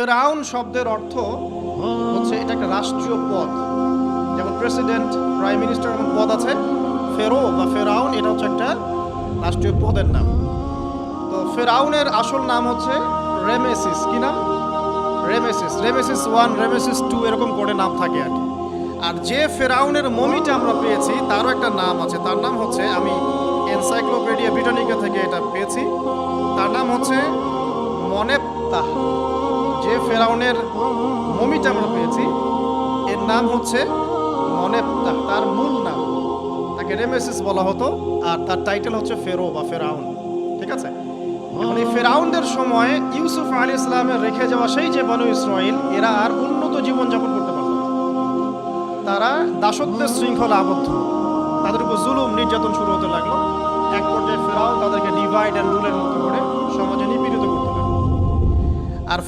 ফেরাউন শব্দের অর্থ হচ্ছে এটা একটা রাষ্ট্রীয় পদ। যেমন প্রেসিডেন্ট, প্রাইম মিনিস্টার এমন পদ আছে, ফেরো বা ফেরাউন, এটা হচ্ছে একটা রাষ্ট্রীয় পদের নাম। তো ফেরাউনের আসল নাম হচ্ছে রেমেসিস। কি নাম? Rameses. Rameses one, Rameses two, এরকম করে নাম থাকে আর কি। আর যে ফেরাউনের মমিটা আমরা পেয়েছি, তারও একটা নাম আছে। তার নাম হচ্ছে, আমি এনসাইক্লোপিডিয়া ব্রিটানিকা থেকে এটা পেয়েছি। তার নাম হচ্ছে মনেপ্তাহ। যে ফেরাউনের মমিটা আমরা পেয়েছি। এর নাম হচ্ছে মনেপ্তাহ তার মূল নাম। তাকে রেমেসিস বলা হতো আর তার টাইটেল হচ্ছে ফেরো বা ফেরাউন। ঠিক আছে? এই ফেরাউনদের সময় ইউসুফ আলী ইসলামের রেখে যাওয়া সেই যে বনু ইসরাইল এরা আর উন্নত জীবনযাপন করতে পারল তারা দাসত্বের শৃঙ্খলা আবদ্ধ। তাদের উপর জুলুম, নির্যাতন শুরু হতে লাগল। এক পর্যায়ে ফেরাউন তাদেরকে ডিভাইড অ্যান্ড রুলের মতো করে সমাজে নিপীড়িত করতে লাগল। আর